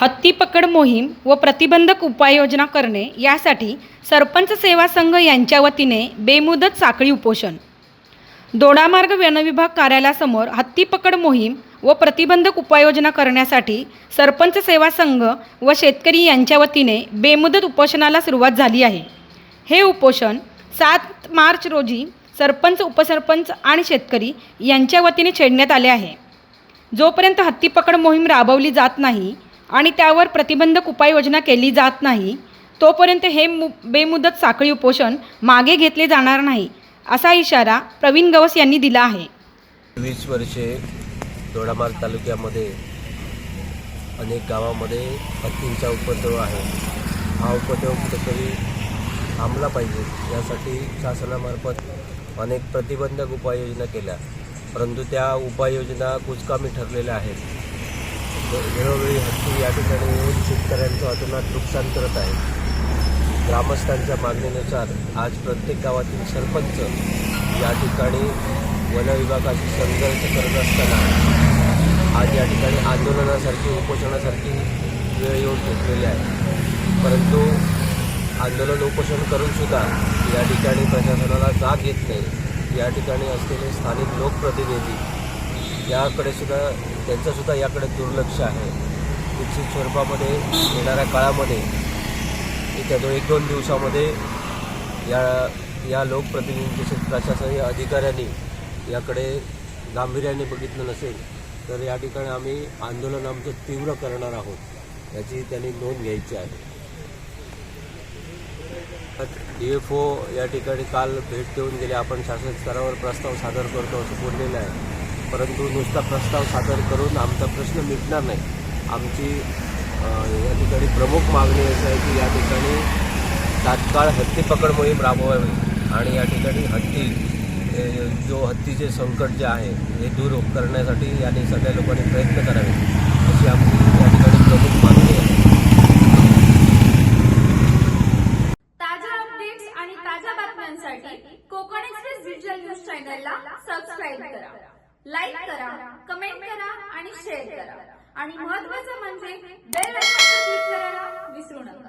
हत्ती पकड मोहीम व प्रतिबंधक उपाययोजना करणे यासाठी सरपंच सेवा संघ यांच्या वतीने बेमुदत साखळी उपोषण. दोडामार्ग वनविभाग कार्यालयासमोर हत्ती पकड मोहीम व प्रतिबंधक उपाययोजना करण्यासाठी सरपंच सेवा संघ व शेतकरी यांच्या वतीने बेमुदत उपोषणाला सुरुवात झाली आहे. हे उपोषण सात मार्च रोजी सरपंच उपसरपंच आणि शेतकरी यांच्या वतीने छेडण्यात आले आहे. जोपर्यंत हत्तीपकड मोहीम राबवली जात नाही आणि त्यावर प्रतिबंधक उपाययोजना केली जात नाही तोपर्यंत हे मु बेमुदत साखळी उपोषण मागे घेतले जाणार नाही असा इशारा प्रवीण गवस यांनी दिला आहे. वीस वर्षे दोडामार्ग तालुक्यामध्ये अनेक गावामध्ये हत्तींचा उपद्रव आहे. हा उपद्रव कुठेतरी थांबला पाहिजे यासाठी शासनामार्फत अनेक प्रतिबंधक उपाययोजना केल्या परंतु त्या उपाययोजना कुचकामी ठरलेल्या आहेत. वेळोवेळी हत्ती या ठिकाणी येऊन शेतकऱ्यांचं अतोनात नुकसान करत आहे. ग्रामस्थांच्या मागणीनुसार आज प्रत्येक गावातील सरपंच या ठिकाणी वनविभागाशी संघर्ष करत असताना आज या ठिकाणी आंदोलनासारखी उपोषणासारखी वेळ येऊन घेतलेली आहे. परंतु आंदोलन उपोषण करून सुद्धा या ठिकाणी प्रशासनाला जाग येत नाही. या ठिकाणी असलेले स्थानिक लोकप्रतिनिधी याकडे सुद्धा त्यांचंसुद्धा याकडे दुर्लक्ष आहे. निश्चित स्वरूपामध्ये येणाऱ्या काळामध्ये येत्या दो एक दोन दिवसामध्ये या या लोकप्रतिनिधी तसेच प्रशासकीय अधिकाऱ्यांनी याकडे गांभीर्याने बघितलं नसेल तर या ठिकाणी आम्ही आंदोलन आमचं तीव्र करणार आहोत याची त्यांनी नोंद घ्यायची आहे. डी एफ ओ या ठिकाणी काल भेट देऊन गेले. आपण शासन स्तरावर प्रस्ताव सादर करतो असं बोललेलं आहे. परंतु नुसता प्रस्ताव सादर करून आमचा प्रश्न मिटणार नाही. आमची या ठिकाणी प्रमुख मागणी अशी आहे की या ठिकाणी तात्काळ हत्ती पकड मोहीम राबवावी आणि या ठिकाणी हत्ती जो हत्तीचे संकट जे आहे हे दूर करण्यासाठी यांनी सगळ्या लोकांनी प्रयत्न करावे अशी आमची या ठिकाणी प्रमुख मागणी आहे. अपडेट्स आणि ताज्या बातम्यांसाठी कोकण एक्सप्रेस डिजिटल न्यूज चॅनलला सबस्क्राईब करा. लाईक करा कमेंट करा आणि शेअर करा. आणि महत्वाचं म्हणजे बेल क्लिक करायला विसरू नका.